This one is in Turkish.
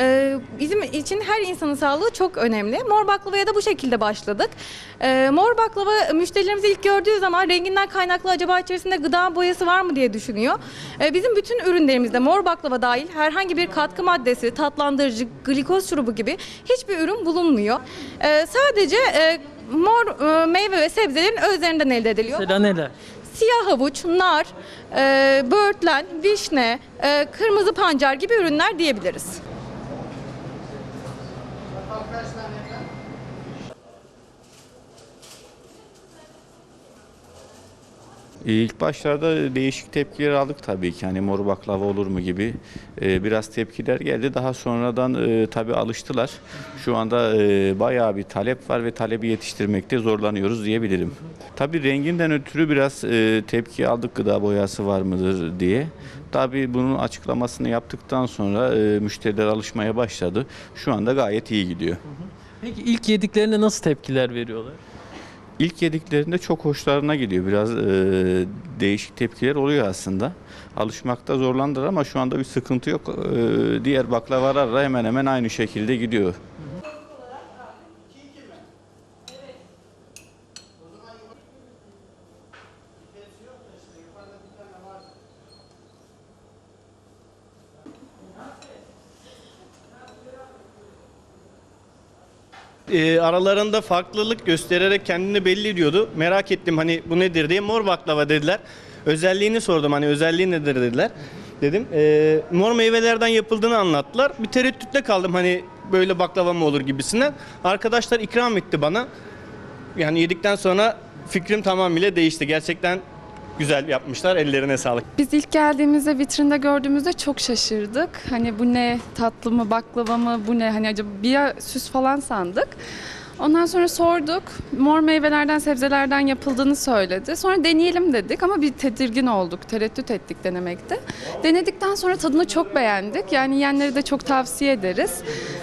Ee, bizim için her insanın sağlığı çok önemli. Mor baklavaya da bu şekilde başladık. Ee, mor baklava müşterilerimiz ilk gördüğü zaman renginden kaynaklı acaba içerisinde gıda boyası var mı diye düşünüyor. Ee, bizim bütün ürünlerimizde mor baklava dahil herhangi bir katkı maddesi, tatlandırıcı, glikoz şurubu gibi hiçbir ürün bulunmuyor. Ee, sadece e, mor e, meyve ve sebzelerin özlerinden elde ediliyor. Mesela neler? Siyah havuç, nar, e, böğürtlen, vişne, e, kırmızı pancar gibi ürünler diyebiliriz. İlk başlarda değişik tepkiler aldık tabii ki hani mor baklava olur mu gibi Ee, biraz tepkiler geldi. Daha sonradan e, tabii alıştılar. Şu anda e, bayağı bir talep var ve talebi yetiştirmekte zorlanıyoruz diyebilirim. Tabii renginden ötürü biraz e, tepki aldık gıda boyası var mıdır diye. Tabii bunun açıklamasını yaptıktan sonra müşteriler alışmaya başladı. Şu anda gayet iyi gidiyor. Peki ilk yediklerinde nasıl tepkiler veriyorlar? İlk yediklerinde çok hoşlarına gidiyor. Biraz e, değişik tepkiler oluyor aslında. Alışmakta zorlandılar ama şu anda bir sıkıntı yok. E, diğer baklavalarla hemen hemen aynı şekilde gidiyor. E, aralarında farklılık göstererek kendini belli ediyordu. Merak ettim hani bu nedir diye mor baklava dediler. Özelliğini sordum hani özelliği nedir dediler. Dedim e, mor meyvelerden yapıldığını anlattılar. Bir tereddütle kaldım hani böyle baklava mı olur gibisinden. Arkadaşlar ikram etti bana. Yani yedikten sonra fikrim tamamıyla değişti. Gerçekten güzel yapmışlar. Ellerine sağlık. Biz ilk geldiğimizde vitrinde gördüğümüzde çok şaşırdık. Hani bu ne tatlı mı baklava mı bu ne hani acaba bir süs falan sandık. Ondan sonra sorduk. Mor meyvelerden, sebzelerden yapıldığını söyledi. Sonra deneyelim dedik ama bir tedirgin olduk. Tereddüt ettik denemekte. Denedikten sonra tadını çok beğendik. Yani yiyenleri de çok tavsiye ederiz.